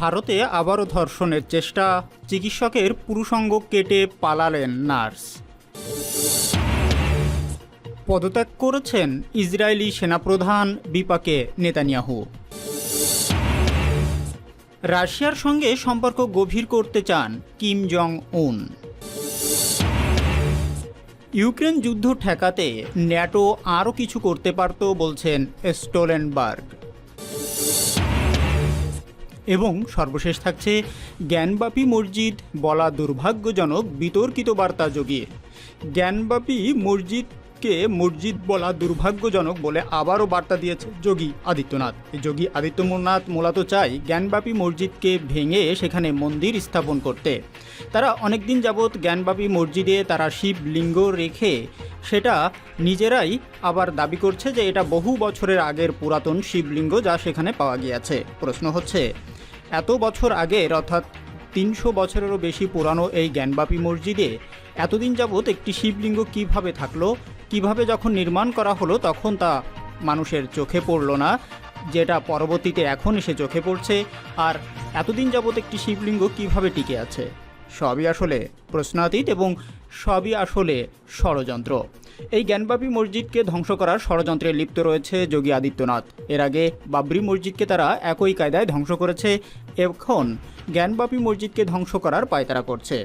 ভারতে আবারও ধর্ষণের চেষ্টা। চিকিৎসকের পুরুষঙ্গ কেটে পালালেন নার্স। পদত্যাগ করেছেন ইসরায়েলি সেনাপ্রধান বিপাকে নেতানিয়াহু। রাশিয়ার সঙ্গে সম্পর্ক গভীর করতে চান কিম জং উন ইউক্রেন যুদ্ধ ঠেকাতে ন্যাটো আরও কিছু করতে পারত বলছেন স্টোলেনবার্গ। এবং সর্বশেষ থাকছে জ্ঞানবাপী মসজিদ বলা দুর্ভাগ্যজনক বিতর্কিত বার্তা যোগীর জ্ঞানবাপী মসজিদকে মসজিদ বলা দুর্ভাগ্যজনক বলে আবারও বার্তা দিয়েছে যোগী আদিত্যনাথ। যোগী আদিত্যনাথ মূলত চাই জ্ঞানবাপী মসজিদকে ভেঙে সেখানে মন্দির স্থাপন করতে। তারা অনেকদিন যাবৎ জ্ঞানবাপী মসজিদে তারা শিবলিঙ্গ রেখে সেটা নিজেরাই আবার দাবি করছে যে এটা বহু বছরের আগের পুরাতন শিবলিঙ্গ যা সেখানে পাওয়া গিয়েছে। প্রশ্ন হচ্ছে এত বছর আগে অর্থাৎ তিনশো বছরেরও বেশি পুরানো এই জ্ঞানবাপী মসজিদে এতদিন যাবৎ একটি শিবলিঙ্গ কীভাবে থাকল, কীভাবে যখন নির্মাণ করা হলো তখন তা মানুষের চোখে পড়ল না, যেটা পরবর্তীতে এখন এসে চোখে পড়ছে, আর এতদিন যাবৎ একটি শিবলিঙ্গ কীভাবে টিকে আছে? সবই আসলে প্রশ্নাতীত এবং সবই আসলে ষড়যন্ত্র। এই জ্ঞানবাপী মসজিদকে ধ্বংস করার ষড়যন্ত্রে লিপ্ত রয়েছে যোগী আদিত্যনাথ। এর আগে বাবরি মসজিদকে তারা একই কায়দায় ধ্বংস করেছে, এখন জ্ঞানবাপী মসজিদকে ধ্বংস করার পায়তারা করছে।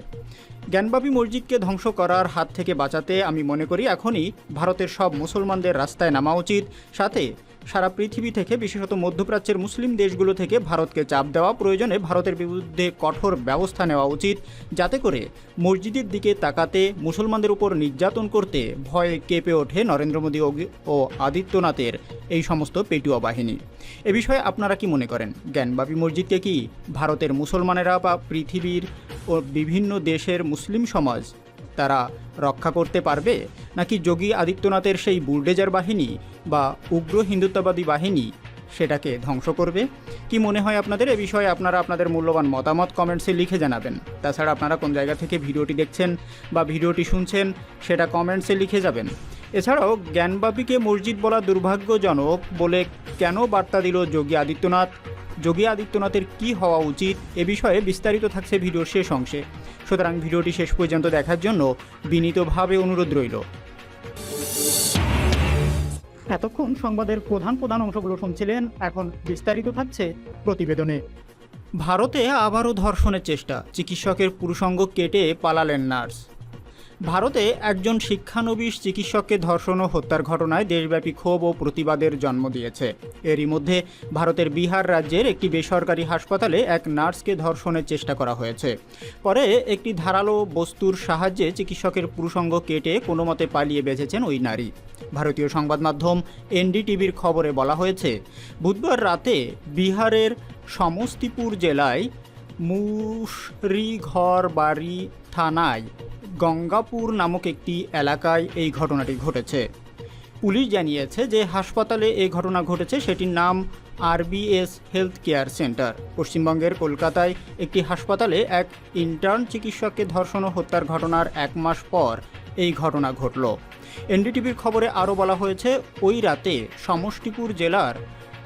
জ্ঞানবাপী মসজিদকে ধ্বংস করার হাত থেকে বাঁচাতে আমি মনে করি এখনই ভারতের সব মুসলমানদের রাস্তায় নামা উচিত। সাথে সারা পৃথিবী থেকে, বিশেষত মধ্যপ্রাচ্যের মুসলিম দেশগুলো থেকে ভারতকে চাপ দেওয়া প্রয়োজনে ভারতের বিরুদ্ধে কঠোর ব্যবস্থা নেওয়া উচিত। যাতে করে মসজিদের দিকে তাকাতে, মুসলমানদের উপর নির্যাতন করতে ভয়ে কেঁপে ওঠে নরেন্দ্র মোদী ও- আদিত্যনাথের এই সমস্ত পেটুয়া বাহিনী। এ বিষয়ে আপনারা কি মনে করেন? জ্ঞানবাপী মসজিদকে কি ভারতের মুসলমানেরা বা পৃথিবীর ও বিভিন্ন দেশের মুসলিম সমাজ তারা রক্ষা করতে পারবে? নাকি যোগী আদিত্যনাথের সেই বুলডেজার বাহিনী বা উগ্র হিন্দুত্ববাদী বাহিনী সেটাকে ধ্বংস করবে? কি মনে হয় আপনাদের? এ বিষয়ে আপনারা আপনাদের মূল্যবান মতামত কমেন্টসে লিখে জানাবেন। তাছাড়া আপনারা কোন জায়গা থেকে ভিডিওটি দেখছেন বা ভিডিওটি শুনছেন সেটা কমেন্টসে লিখে যাবেন। এছাড়াও জ্ঞানবাপীকে মসজিদ বলা দুর্ভাগ্যজনক বলে কেন বার্তা দিল যোগী আদিত্যনাথ? যোগী আদিত্যনাথের কি হওয়া উচিত? এ বিষয়ে বিস্তারিত থাকছে ভিডিওর শেষ অংশে। সুতরাং ভিডিওটি শেষ পর্যন্ত দেখার জন্য বিনীতভাবে অনুরোধ রইল। এতক্ষণ সংবাদের প্রধান প্রধান অংশগুলো শুনছিলেন। এখন বিস্তারিত থাকছে প্রতিবেদনে। ভারতে আবারও ধর্ষণের চেষ্টা। চিকিৎসকের পুরুষঙ্গ কেটে পালালেন নার্স। ভারতে একজন শিক্ষানবিশ চিকিৎসককে ধর্ষণ ও হত্যার ঘটনায় দেশব্যাপী ক্ষোভ ও প্রতিবাদের জন্ম দিয়েছে। এরই মধ্যে ভারতের বিহার রাজ্যের একটি বেসরকারি হাসপাতালে এক নার্সকে ধর্ষণের চেষ্টা করা হয়েছে। পরে একটি ধারালো বস্তুর সাহায্যে চিকিৎসকের পুরুষঙ্গ কেটে কোনো মতে পালিয়ে বেঁচেছেন ওই নারী। ভারতীয় সংবাদ মাধ্যম এনডিটিভির খবরে বলা হয়েছে, বুধবার রাতে বিহারের সমস্তিপুর জেলায় মুশরিঘর বাড়ি থানায় গঙ্গাপুর নামক একটি এলাকায় এই ঘটনাটি ঘটেছে। পুলিশ জানিয়েছে যে হাসপাতালে এই ঘটনা ঘটেছে, সেটির নাম আরবিএস হেলথ কেয়ার সেন্টার। পশ্চিমবঙ্গের কলকাতায় একটি হাসপাতালে এক ইন্টার্ন চিকিৎসককে ধর্ষণ ও হত্যার ঘটনার এক মাস পর এই ঘটনা ঘটল। এনডিটিভির খবরে আরও বলা হয়েছে, ওই রাতে সমষ্টিপুর জেলার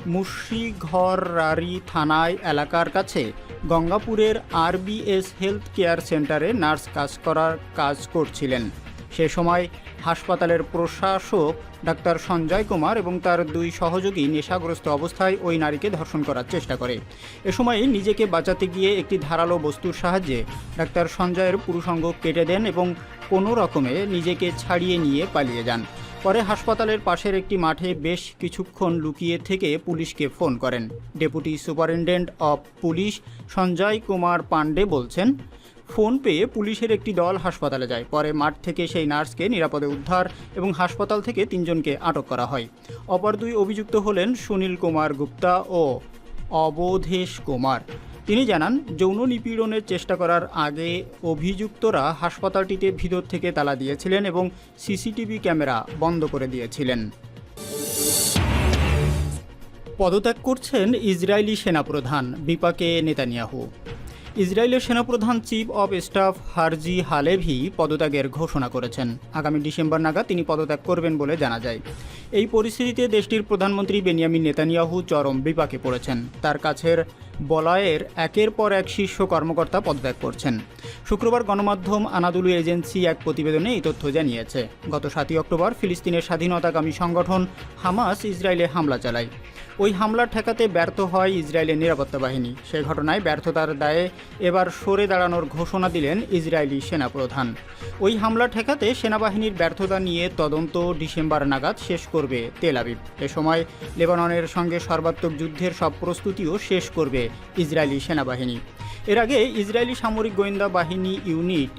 মুর্শিঘরারি থানায় এলাকার কাছে গঙ্গাপুরের আরবিএস হেলথ কেয়ার সেন্টারে নার্স কাজ করার কাজ করছিলেন। সে সময় হাসপাতালের প্রশাসক ডাক্তার সঞ্জয় কুমার এবং তার দুই সহযোগী নেশাগ্রস্ত অবস্থায় ওই নারীকে ধর্ষণ করার চেষ্টা করে। এ সময় নিজেকে বাঁচাতে গিয়ে একটি ধারালো বস্তুর সাহায্যে ডাক্তার সঞ্জয়ের পুরুষঙ্গ কেটে দেন এবং কোনো রকমে নিজেকে ছাড়িয়ে নিয়ে পালিয়ে যান। পরে হাসপাতালের পাশের একটি মাঠে বেশ কিছুক্ষণ লুকিয়ে থেকে পুলিশকে ফোন করেন। Deputy superintendent of police Sanjay Kumar Pandey বলছেন, ফোন পেয়ে পুলিশের একটি দল হাসপাতালে যায়। পরে মাঠ থেকে সেই নার্সকে নিরাপদে উদ্ধার এবং হাসপাতাল থেকে তিনজনকে আটক করা হয়। অপর দুই অভিযুক্ত হলেন সুনীল কুমার গুপ্তা ও অবধেশ কুমার। তিনি জানান, যৌন নিপীড়নের চেষ্টা করার আগে অভিযুক্তরা হাসপাতালটিতে ভিতর থেকে তালা দিয়েছিলেন এবং সিসিটিভি ক্যামেরা বন্ধ করে দিয়েছিলেন। পদত্যাগ করছেন ইসরায়েলি সেনাপ্রধান, বিপাকে নেতানিয়াহু। ইসরায়েলের সেনাপ্রধান chief of staff Herzi Halevi পদত্যাগের ঘোষণা করেছেন। আগামী ডিসেম্বর নাগাদ তিনি পদত্যাগ করবেন বলে জানা যায়। এই পরিস্থিতিতে দেশটির প্রধানমন্ত্রী বেনিয়ামিন নেতানিয়াহু চরম বিপাকে পড়েছেন। তার কাছের বলয়ের একের পর এক শীর্ষ কর্মকর্তা পদত্যাগ করছেন। শুক্রবার গণমাধ্যম আনাদুলু এজেন্সি এক প্রতিবেদনে এই তথ্য জানিয়েছে। গত সাতই অক্টোবর ফিলিস্তিনের স্বাধীনতাকামী সংগঠন হামাস ইসরায়েলে হামলা চালায়। ওই হামলা ঠেকাতে ব্যর্থ হয় ইসরায়েলের নিরাপত্তা বাহিনী। সে ঘটনায় ব্যর্থতার দায়ে এবার সরে দাঁড়ানোর ঘোষণা দিলেন ইসরায়েলি সেনাপ্রধান। ওই হামলা ঠেকাতে সেনাবাহিনীর ব্যর্থতা নিয়ে তদন্ত ডিসেম্বর নাগাদ শেষ করবে তেল আবিব। এ সময় লেবাননের সঙ্গে সর্বাত্মক যুদ্ধের সব প্রস্তুতিও শেষ করবে ইসরায়েলি সেনাবাহিনী। এর আগে ইসরায়েলি সামরিক গোয়েন্দা বাহিনী ইউনিট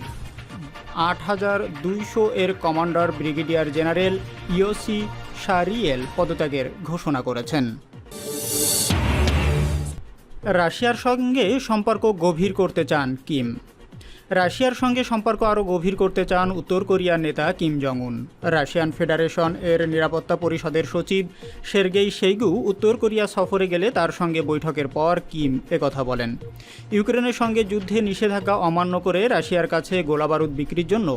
আট হাজার দুইশো এর commander brigadier general Yossi Shariel পদত্যাগের ঘোষণা করেছেন। রাশিয়ার সঙ্গে সম্পর্ক গভীর করতে চান কিম। রাশিয়ার সঙ্গে সম্পর্ক আরও গভীর করতে চান উত্তর কোরিয়ার নেতা কিম জং উন রাশিয়ান ফেডারেশন এর নিরাপত্তা পরিষদের সচিব সের্গেই সেইগু উত্তর কোরিয়া সফরে গেলে তার সঙ্গে বৈঠকের পর কিম একথা বলেন। ইউক্রেনের সঙ্গে যুদ্ধে নিষেধাজ্ঞা অমান্য করে রাশিয়ার কাছে গোলাবারুদ বিক্রির জন্য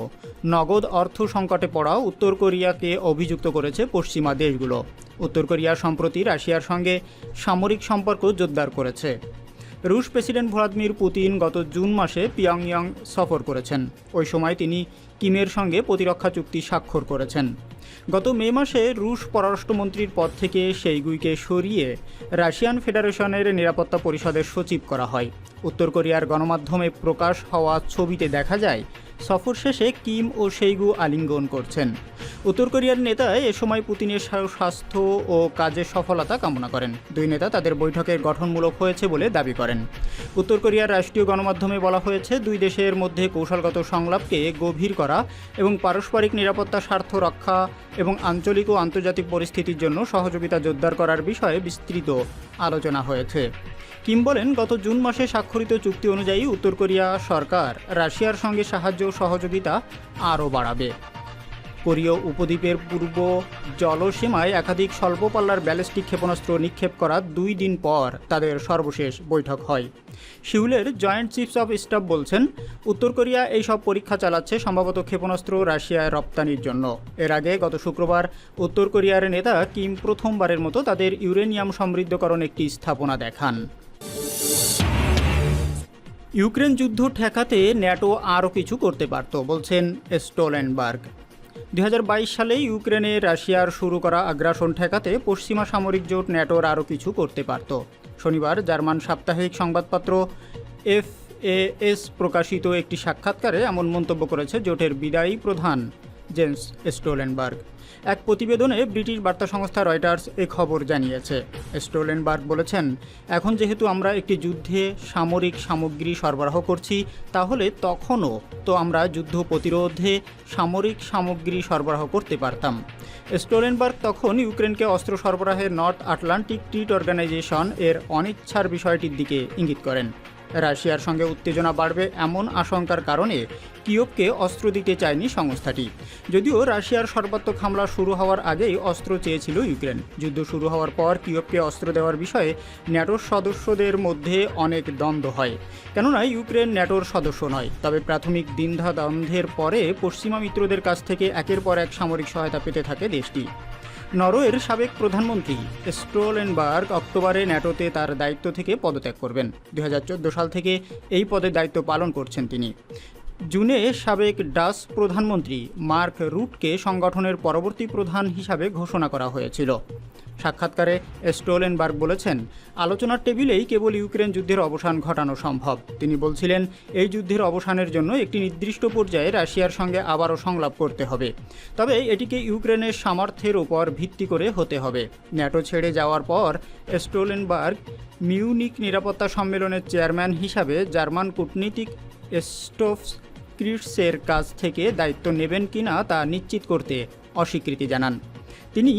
নগদ অর্থ সংকটে পড়া উত্তর কোরিয়াকে অভিযুক্ত করেছে পশ্চিমা দেশগুলো। উত্তর কোরিয়া সম্প্রতি রাশিয়ার সঙ্গে সামরিক সম্পর্ক জোরদার করেছে। রুশ প্রেসিডেন্ট ভ্লাদিমির পুতিন গত জুন মাসে পিয়ংইয়ং সফর করেছেন। ওই সময় তিনি কিমের সঙ্গে প্রতিরক্ষা চুক্তি স্বাক্ষর করেছেন। গত মে মাসে রুশ পররাষ্ট্রমন্ত্রীর পদ থেকে সেইগুইকে সরিয়ে রাশিয়ান ফেডারেশনের নিরাপত্তা পরিষদের সচিব করা হয়। উত্তর কোরিয়ার গণমাধ্যমে প্রকাশ হওয়া ছবিতে দেখা যায়, সফর শেষে কিম ও সেইগু আলিঙ্গন করছেন। উত্তর কোরিয়ার নেতা এ সময় পুতিনের স্বাস্থ্য ও কাজের সফলতা কামনা করেন। দুই নেতা তাদের বৈঠকের গঠনমূলক হয়েছে বলে দাবি করেন। উত্তর কোরিয়ার রাষ্ট্রীয় গণমাধ্যমে বলা হয়েছে, দুই দেশের মধ্যে কৌশলগত সংলাপকে গভীর করা এবং পারস্পরিক নিরাপত্তা স্বার্থ রক্ষা এবং আঞ্চলিক ও আন্তর্জাতিক পরিস্থিতির জন্য সহযোগিতা জোরদার করার বিষয়ে বিস্তৃত আলোচনা হয়েছে। কিম বলেন, গত জুন মাসে স্বাক্ষরিত চুক্তি অনুযায়ী উত্তর কোরিয়া সরকার রাশিয়ার সঙ্গে সাহায্য ও সহযোগিতা আরও বাড়াবে। কোরীয় উপদ্বীপের পূর্ব জলসীমায় একাধিক স্বল্পপাল্লার ব্যালিস্টিক ক্ষেপণাস্ত্র নিক্ষেপ করার দুই দিন পর তাদের সর্বশেষ বৈঠক হয়। সিউলের জয়েন্ট চিফস অফ স্টাফ বলছেন, উত্তর কোরিয়া এই সব পরীক্ষা চালাচ্ছে সম্ভবত ক্ষেপণাস্ত্র রাশিয়ায় রপ্তানির জন্য। এর আগে গত শুক্রবার উত্তর কোরিয়ার নেতা কিম প্রথমবারের মতো তাদের ইউরেনিয়াম সমৃদ্ধকরণ একটি স্থাপনা দেখান। ইউক্রেন যুদ্ধ ঠেকাতে ন্যাটো আরও কিছু করতে পারত, বলছেন স্টোলেনবার্গ। দুই সালে ইউক্রেনে রাশিয়ার শুরু করা আগ্রাসন ঠেকাতে পশ্চিমা সামরিক জোট ন্যাটোর আরও কিছু করতে পারত। শনিবার জার্মান সাপ্তাহিক সংবাদপত্র এফ এ এস প্রকাশিত একটি সাক্ষাৎকারে এমন মন্তব্য করেছে জোটের বিদায়ী প্রধান। Jens Stoltenberg. এক প্রতিবেদনে ব্রিটিশ বার্তা সংস্থা রয়টার্স এ খবর জানিয়েছে। স্টোলেনবার্গ বলেছেন, এখন যেহেতু আমরা একটি যুদ্ধে সামরিক সামগ্রী সরবরাহ করছি, তাহলে তখনও তো আমরা যুদ্ধ প্রতিরোধে সামরিক সামগ্রী সরবরাহ করতে পারতাম। স্টোলেনবার্গ তখন ইউক্রেনকে অস্ত্র সরবরাহের নর্থ আটলান্টিক ট্রিট অর্গানাইজেশন এর অনিচ্ছার বিষয়টির দিকে ইঙ্গিত করেন। রাশিয়ার সঙ্গে উত্তেজনা বাড়বে এমন আশঙ্কার কারণে কিয়বকে অস্ত্র দিতে চায়নি সংস্থাটি। যদিও রাশিয়ার সর্বাত্মক হামলা শুরু হওয়ার আগেই অস্ত্র চেয়েছিল ইউক্রেন। যুদ্ধ শুরু হওয়ার পর কিয়বকে অস্ত্র দেওয়ার বিষয়ে ন্যাটোর সদস্যদের মধ্যে অনেক দ্বন্দ্ব হয়। কেননা ইউক্রেন ন্যাটোর সদস্য নয়। তবে প্রাথমিক দ্বিন্ধা দ্বন্দ্বের পরে পশ্চিমা মিত্রদের কাছ থেকে একের পর এক সামরিক সহায়তা পেতে থাকে দেশটি। নরওয়ের সাবেক প্রধানমন্ত্রী স্ট্রোলেনবার্গ অক্টোবরে ন্যাটোতে তার দায়িত্ব থেকে পদত্যাগ করবেন। দু হাজার চোদ্দ সাল থেকে এই পদে দায়িত্ব পালন করছেন তিনি। জুনে সাবেক ডাস প্রধানমন্ত্রী মার্ক রুটকে সংগঠনের পরবর্তী প্রধান হিসাবে ঘোষণা করা হয়েছিল। সাক্ষাৎকারে স্টোলেনবার্গ বলেছেন, আলোচনার টেবিলেই কেবল ইউক্রেন যুদ্ধের অবসান ঘটানো সম্ভব। তিনি বলছিলেন, এই যুদ্ধের অবসানের জন্য একটি নির্দিষ্ট পর্যায়ে রাশিয়ার সঙ্গে আবারও সংলাপ করতে হবে। তবে এটিকে ইউক্রেনের সামর্থ্যের উপর ভিত্তি করে হতে হবে। ন্যাটো ছেড়ে যাওয়ার পর স্টোলেনবার্গ মিউনিক নিরাপত্তা সম্মেলনের চেয়ারম্যান হিসাবে জার্মান কূটনীতিক স্টোফস ক্রিটসের কাছ থেকে দায়িত্ব নেবেন কিনা তা নিশ্চিত করতে অস্বীকৃতি জানান। তিনি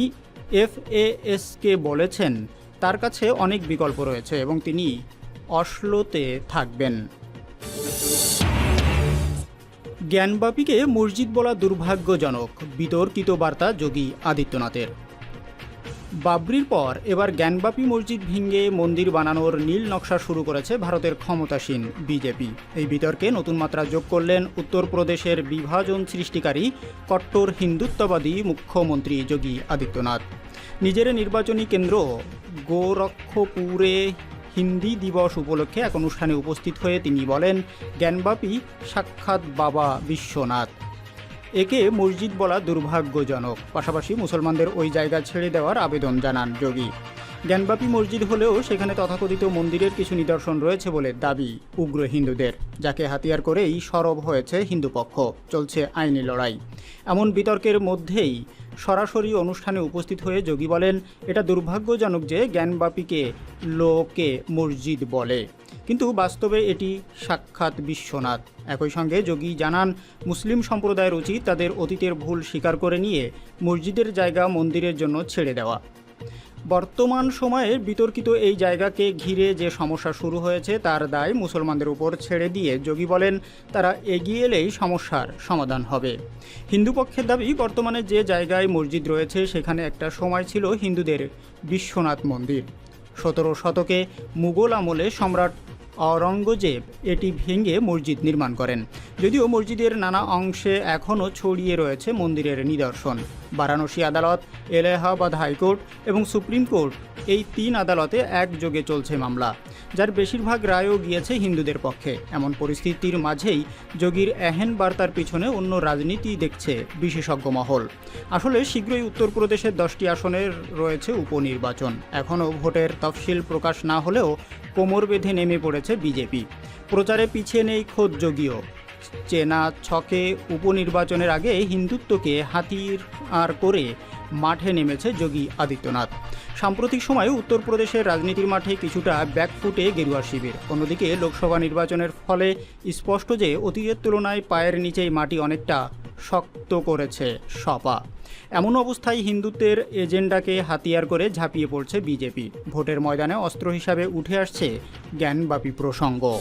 এফএএসকে বলেছেন, তার কাছে অনেক বিকল্প রয়েছে এবং তিনি অশ্লোতে থাকবেন। জ্ঞানবাপীকে মসজিদ বলা দুর্ভাগ্যজনক, বিতর্কিত বার্তা যোগী আদিত্যনাথের। বাবরির পর এবার জ্ঞানবাপী মসজিদ ভেঙে মন্দির বানানোর নীল নকশা শুরু করেছে ভারতের ক্ষমতাসীন বিজেপি। এই বিতর্কে নতুন মাত্রা যোগ করলেন উত্তরপ্রদেশের বিভাজন সৃষ্টিকারী কট্টর হিন্দুত্ববাদী মুখ্যমন্ত্রী যোগী আদিত্যনাথ। নিজের নির্বাচনী কেন্দ্র গোরক্ষপুরে হিন্দি দিবস উপলক্ষে এক অনুষ্ঠানে উপস্থিত হয়ে তিনি বলেন, জ্ঞানবাপী সাক্ষাৎ বাবা বিশ্বনাথ। একে মসজিদ বলা দুর্ভাগ্যজনক। পাশাপাশি মুসলমানদের ওই জায়গা ছেড়ে দেওয়ার আবেদন জানান যোগী। জ্ঞানবাপী মসজিদ হলেও সেখানে তথাকথিত মন্দিরের কিছু নিদর্শন রয়েছে বলে দাবি উগ্র হিন্দুদের, যাকে হাতিয়ার করেই সরব হয়েছে হিন্দু পক্ষ। চলছে আইনি লড়াই। এমন বিতর্কের মধ্যেই সরাসরি অনুষ্ঠানে উপস্থিত হয়ে যোগী বলেন, এটা দুর্ভাগ্যজনক যে জ্ঞানবাপীকে লোকে মসজিদ বলে। কিন্তু বাস্তবে এটি সাক্ষাৎ বিশ্বনাথ। একই সঙ্গে যোগী জানান, মুসলিম সম্প্রদায়ের উচিত তাদের অতীতের ভুল স্বীকার করে নিয়ে মসজিদের জায়গা মন্দিরের জন্য ছেড়ে দেওয়া। বর্তমান সময়ে বিতর্কিত এই জায়গাকে ঘিরে যে সমস্যা শুরু হয়েছে তার দায় মুসলমানদের উপর ছেড়ে দিয়ে যোগী বলেন, তারা এগিয়ে এলেই সমস্যার সমাধান হবে। হিন্দু পক্ষের দাবি, বর্তমানে যে জায়গায় মসজিদ রয়েছে সেখানে একটা সময় ছিল হিন্দুদের বিশ্বনাথ মন্দির। সতেরো শতকে মুঘল আমলে সম্রাট অরঙ্গজেব এটি ভেঙে মসজিদ নির্মাণ করেন। যদিও মসজিদের নানা অংশে এখনও ছড়িয়ে রয়েছে মন্দিরের নিদর্শন। বারাণসী আদালত এলাহাবাদ হাইকোর্ট এবং সুপ্রিম কোর্ট এই তিন আদালতে একযোগে চলছে মামলা, যার বেশিরভাগ রায়ও গিয়েছে হিন্দুদের পক্ষে। এমন পরিস্থিতির মাঝেই যোগীর এহেন বার্তার পিছনে অন্য রাজনীতি দেখছে বিশেষজ্ঞ মহল। আসলে শীঘ্রই উত্তরপ্রদেশের দশটি আসনের রয়েছে উপনির্বাচন। এখনও ভোটের তফসিল প্রকাশ না হলেও কোমর বেঁধে নেমে পড়েছে বিজেপি। প্রচারে পিছিয়ে নেই খোদ যোগীও। চেনা ছকে উপনির্বাচনের আগে হিন্দুত্বকে হাতির আর করে মাঠে নেমেছে যোগী আদিত্যনাথ। সাম্প্রতিক সময়ে উত্তরপ্রদেশের রাজনীতির মাঠে কিছুটা ব্যাকফুটে গেরুয়া শিবির। অন্যদিকে লোকসভা নির্বাচনের ফলে স্পষ্ট যে অতীতের তুলনায় পায়ের নিচেই মাটি অনেকটা শক্ত করেছে সপা। এমন অবস্থায় হিন্দুত্বের এজেন্ডাকে হাতিয়ার করে ঝাঁপিয়ে পড়ছে বিজেপি। ভোটের ময়দানে অস্ত্র হিসাবে উঠে আসছে জ্ঞানব্যাপী প্রসঙ্গ।